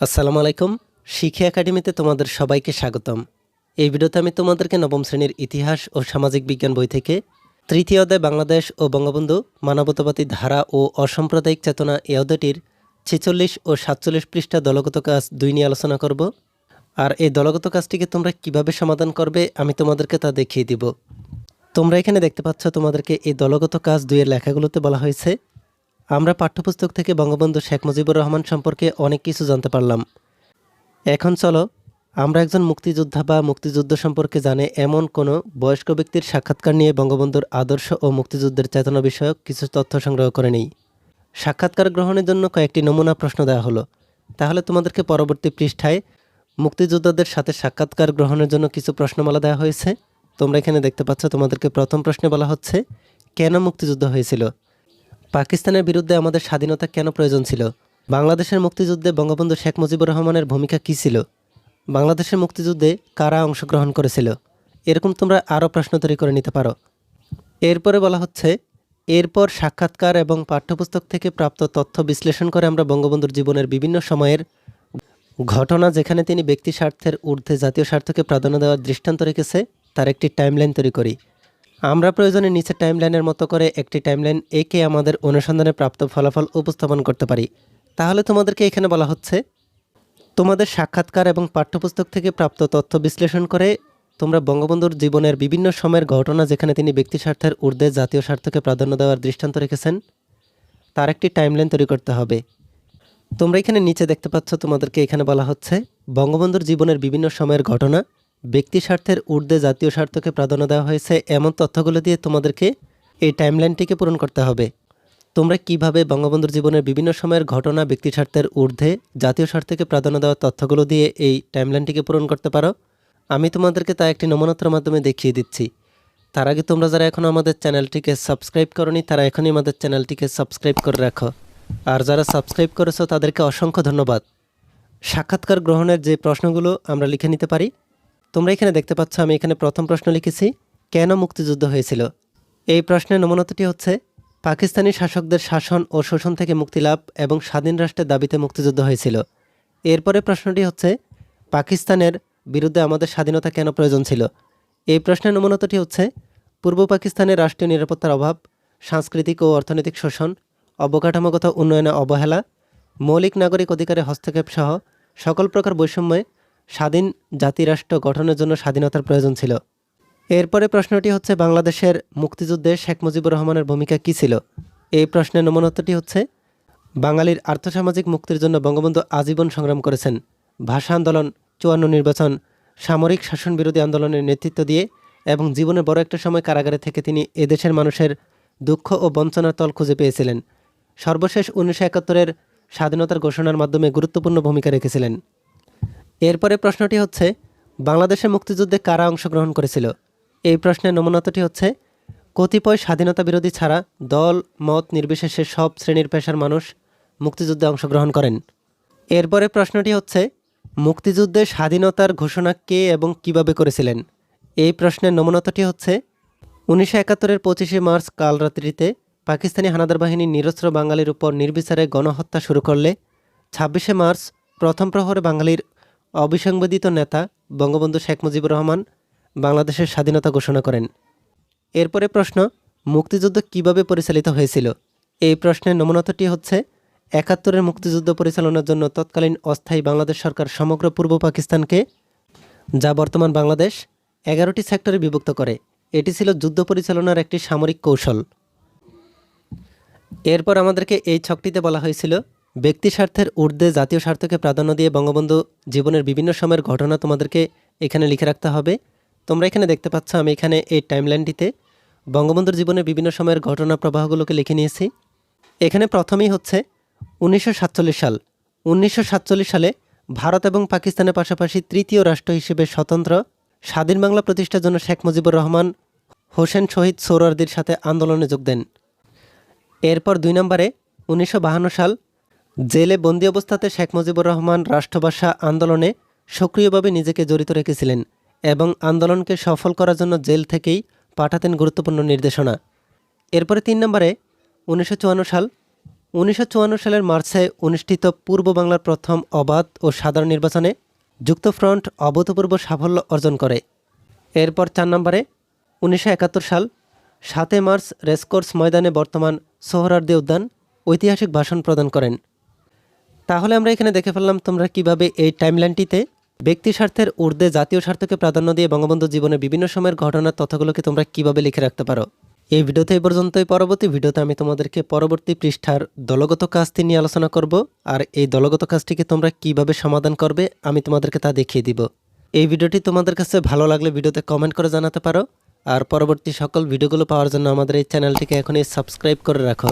আসসালামু আলাইকুম। শিক্ষা একাডেমিতে তোমাদের সবাইকে স্বাগতম। এই ভিডিওতে আমি তোমাদেরকে নবম শ্রেণির ইতিহাস ও সামাজিক বিজ্ঞান বই থেকে তৃতীয় অধ্যায় বাংলাদেশ ও বঙ্গবন্ধু, মানবতাবাদী ধারা ও অসাম্প্রদায়িক চেতনা এই অধ্যায়টির ছেচল্লিশ ও সাতচল্লিশ পৃষ্ঠা দলগত কাজ দুই নিয়ে আলোচনা করব। আর এই দলগত কাজটিকে তোমরা কীভাবে সমাধান করবে আমি তোমাদেরকে তা দেখিয়ে দিব। তোমরা এখানে দেখতে পাচ্ছ তোমাদেরকে এই দলগত কাজ দুইয়ের লেখাগুলোতে বলা হয়েছে। আমরা পাঠ্যপুস্তক থেকে বঙ্গবন্ধু শেখ মুজিবুর রহমান সম্পর্কে অনেক কিছু জানতে পারলাম। এখন চলো, আমরা একজন মুক্তিযোদ্ধা বা মুক্তিযুদ্ধ সম্পর্কে জানে এমন কোনো বয়স্ক ব্যক্তির সাক্ষাৎকার নিয়ে বঙ্গবন্ধুর আদর্শ ও মুক্তিযুদ্ধের চেতনা বিষয়ক কিছু তথ্য সংগ্রহ করে নেই। সাক্ষাৎকার গ্রহণের জন্য কয়েকটি নমুনা প্রশ্ন দেওয়া হলো। তাহলে তোমাদেরকে পরবর্তী পৃষ্ঠায় মুক্তিযোদ্ধাদের সাথে সাক্ষাৎকার গ্রহণের জন্য কিছু প্রশ্নমালা দেওয়া হয়েছে। তোমরা এখানে দেখতে পাচ্ছ তোমাদেরকে প্রথম প্রশ্নে বলা হচ্ছে, কেন মুক্তিযুদ্ধ হয়েছিল? পাকিস্তানের বিরুদ্ধে আমাদের স্বাধীনতা কেন প্রয়োজন ছিল? বাংলাদেশের মুক্তিযুদ্ধে বঙ্গবন্ধু শেখ মুজিবুর রহমানের ভূমিকা কী ছিল? বাংলাদেশের মুক্তিযুদ্ধে কারা অংশগ্রহণ করেছিল? এরকম তোমরা আরও প্রশ্ন তৈরি করে নিতে পারো। এরপরে বলা হচ্ছে, এরপর সাক্ষাৎকার এবং পাঠ্যপুস্তক থেকে প্রাপ্ত তথ্য বিশ্লেষণ করে আমরা বঙ্গবন্ধুর জীবনের বিভিন্ন সময়ের ঘটনা যেখানে তিনি ব্যক্তি স্বার্থের ঊর্ধ্বে জাতীয় স্বার্থকে প্রাধান্য দেওয়ার দৃষ্টান্ত রেখেছে, তার একটি টাইমলাইন তৈরি করি। আমরা প্রয়োজনে নিচে টাইমলাইনের মতো করে একটি টাইমলাইন একে আমাদের অনুসন্ধানে প্রাপ্ত ফলাফল উপস্থাপন করতে পারি। তাহলে তোমাদেরকে এখানে বলা হচ্ছে, তোমাদের সাক্ষাৎকার এবং পাঠ্যপুস্তক থেকে প্রাপ্ত তথ্য বিশ্লেষণ করে তোমরা বঙ্গবন্ধুর জীবনের বিভিন্ন সময়ের ঘটনা যেখানে তিনি ব্যক্তি স্বার্থের ঊর্ধ্বে জাতীয় স্বার্থকে প্রাধান্য দেওয়ার দৃষ্টান্ত রেখেছেন, তার একটি টাইমলাইন তৈরি করতে হবে। তোমরা এখানে নিচে দেখতে পাচ্ছ তোমাদেরকে এখানে বলা হচ্ছে, বঙ্গবন্ধুর জীবনের বিভিন্ন সময়ের ঘটনা ব্যক্তি স্বার্থের ঊর্ধ্বে জাতীয় স্বার্থকে প্রাধান্য দেওয়া হয়েছে, এমন তথ্যগুলো দিয়ে তোমাদেরকে এই টাইমলাইনটিকে পূরণ করতে হবে। তোমরা কীভাবে বঙ্গবন্ধুর জীবনের বিভিন্ন সময়ের ঘটনা ব্যক্তি স্বার্থের ঊর্ধ্বে জাতীয় স্বার্থকে প্রাধান্য দেওয়ার তথ্যগুলো দিয়ে এই টাইমলাইনটিকে পূরণ করতে পারো? আমি তোমাদেরকে তা একটি নমনত্র মাধ্যমে দেখিয়ে দিচ্ছি। তার আগে তোমরা যারা এখনও আমাদের চ্যানেলটিকে সাবস্ক্রাইব করনি, তারা এখনই আমাদের চ্যানেলটিকে সাবস্ক্রাইব করে রাখো। আর যারা সাবস্ক্রাইব করেছ, তাদেরকে অসংখ্য ধন্যবাদ। সাক্ষাৎকার গ্রহণের যে প্রশ্নগুলো আমরা লিখে নিতে পারি তোমরা এখানে দেখতে পাচ্ছ আমি এখানে প্রথম প্রশ্ন লিখেছি, কেন মুক্তিযুদ্ধ হয়েছিল? এই প্রশ্নের নমুনাটি হচ্ছে, পাকিস্তানি শাসকদের শাসন ও শোষণ থেকে মুক্তি লাভ এবং স্বাধীন রাষ্ট্রের দাবিতে মুক্তিযুদ্ধ হয়েছিল। এরপরে প্রশ্নটি হচ্ছে, পাকিস্তানের বিরুদ্ধে আমাদের স্বাধীনতা কেন প্রয়োজন ছিল? এই প্রশ্নের নমুনাটি হচ্ছে, পূর্ব পাকিস্তানের রাষ্ট্রীয় নিরাপত্তার অভাব, সাংস্কৃতিক ও অর্থনৈতিক শোষণ, অবকাঠামোগত উন্নয়নে অবহেলা, মৌলিক নাগরিক অধিকারে হস্তক্ষেপ সহ সকল প্রকার বৈষম্যে স্বাধীন জাতিরাষ্ট্র গঠনের জন্য স্বাধীনতার প্রয়োজন ছিল। এরপরে প্রশ্নটি হচ্ছে, বাংলাদেশের মুক্তিযুদ্ধে শেখ মুজিবুর রহমানের ভূমিকা কী ছিল? এই প্রশ্নের নমনত্বটি হচ্ছে, বাঙালির আর্থসামাজিক মুক্তির জন্য বঙ্গবন্ধু আজীবন সংগ্রাম করেছেন। ভাষা আন্দোলন, চুয়ান্ন নির্বাচন, সামরিক শাসন বিরোধী আন্দোলনের নেতৃত্ব দিয়ে এবং জীবনের বড় একটা সময় কারাগারে থেকে তিনি এদেশের মানুষের দুঃখ ও বঞ্চনার তল খুঁজে পেয়েছিলেন। সর্বশেষ উনিশশো একাত্তরের স্বাধীনতার ঘোষণার মাধ্যমে গুরুত্বপূর্ণ ভূমিকা রেখেছিলেন। এরপরে প্রশ্নটি হচ্ছে বাংলাদেশের মুক্তিযুদ্ধে কারা অংশগ্রহণ করেছিল? এই প্রশ্নের নমুনাতটি হচ্ছে, কতিপয় স্বাধীনতা বিরোধী ছাড়া দল, মত নির্বিশেষে সব শ্রেণির পেশার মানুষ মুক্তিযুদ্ধে অংশগ্রহণ করেন। এরপরে প্রশ্নটি হচ্ছে, মুক্তিযুদ্ধে স্বাধীনতার ঘোষণা কে এবং কীভাবে করেছিলেন? এই প্রশ্নের নমুনাতটি হচ্ছে, উনিশশো একাত্তরের পঁচিশে মার্চ কাল রাত্রিতে পাকিস্তানি হানাদার বাহিনী নিরস্ত্র বাঙালির উপর নির্বিচারে গণহত্যা শুরু করলে, ছাব্বিশে মার্চ প্রথম প্রহরে বাঙালির অবিসংবাদিত নেতা বঙ্গবন্ধু শেখ মুজিবুর রহমান বাংলাদেশের স্বাধীনতা ঘোষণা করেন। এরপরে প্রশ্ন, মুক্তিযুদ্ধ কীভাবে পরিচালিত হয়েছিল? এই প্রশ্নের নমুনাতটি হচ্ছে, একাত্তরের মুক্তিযুদ্ধ পরিচালনার জন্য তৎকালীন অস্থায়ী বাংলাদেশ সরকার সমগ্র পূর্ব পাকিস্তানকে, যা বর্তমান বাংলাদেশ, এগারোটি সেক্টরে বিভক্ত করে। এটি ছিল যুদ্ধ পরিচালনার একটি সামরিক কৌশল। এরপর আমাদেরকে এই ছকটিতে বলা হয়েছিল ব্যক্তি স্বার্থের ঊর্ধ্বে জাতীয় স্বার্থকে প্রাধান্য দিয়ে বঙ্গবন্ধু জীবনের বিভিন্ন সময়ের ঘটনা তোমাদেরকে এখানে লিখে রাখতে হবে। তোমরা এখানে দেখতে পাচ্ছ, আমি এখানে এই টাইমলাইনটিতে বঙ্গবন্ধুর জীবনের বিভিন্ন সময়ের ঘটনা প্রবাহগুলোকে লিখে নিয়েছি। এখানে প্রথমেই হচ্ছে উনিশশো সাতচল্লিশ সাল। উনিশশো সাতচল্লিশ সালে ভারত এবং পাকিস্তানের পাশাপাশি তৃতীয় রাষ্ট্র হিসেবে স্বতন্ত্র স্বাধীন বাংলা প্রতিষ্ঠার জন্য শেখ মুজিবুর রহমান, হোসেন শহীদ সোহরার্দির সাথে আন্দোলনে যোগ দেন। এরপর দুই নম্বরে উনিশশো সাল জেলে বন্দি অবস্থাতে শেখ মুজিবুর রহমান রাষ্ট্রভাষা আন্দোলনে সক্রিয়ভাবে নিজেকে জড়িত রেখেছিলেন এবং আন্দোলনকে সফল করার জন্য জেল থেকেই পাঠাতেন গুরুত্বপূর্ণ নির্দেশনা। এরপরে তিন নম্বরে উনিশশো চুয়ান্ন সাল, উনিশশো চুয়ান্ন সালের মার্চে অনুষ্ঠিত পূর্ব বাংলার প্রথম অবাধ ও সাধারণ নির্বাচনে যুক্তফ্রন্ট অভূতপূর্ব সাফল্য অর্জন করে। এরপর চার নম্বরে উনিশশো একাত্তর সাল, সাতই মার্চ রেসকোর্স ময়দানে বর্তমান সোহরার্দি উদ্যান ঐতিহাসিক ভাষণ প্রদান করেন। তাহলে আমরা এখানে দেখে ফেললাম তোমরা কীভাবে এই টাইমলাইনটিতে ব্যক্তি স্বার্থের ঊর্ধ্বে জাতীয় স্বার্থকে প্রাধান্য দিয়ে বঙ্গবন্ধু জীবনের বিভিন্ন সময়ের ঘটনার তথ্যগুলোকে তোমরা কীভাবে লিখে রাখতে পারো। এই ভিডিওতে এই পর্যন্তই। পরবর্তী ভিডিওতে আমি তোমাদেরকে পরবর্তী পৃষ্ঠার দলগত কাজটি নিয়ে আলোচনা করব আর এই দলগত কাজটিকে তোমরা কীভাবে সমাধান করবে আমি তোমাদেরকে তা দেখিয়ে দিব। এই ভিডিওটি তোমাদের কাছে ভালো লাগলে ভিডিওতে কমেন্ট করে জানাতে পারো। আর পরবর্তী সকল ভিডিওগুলো পাওয়ার জন্য আমাদের এই চ্যানেলটিকে এখনই সাবস্ক্রাইব করে রাখো।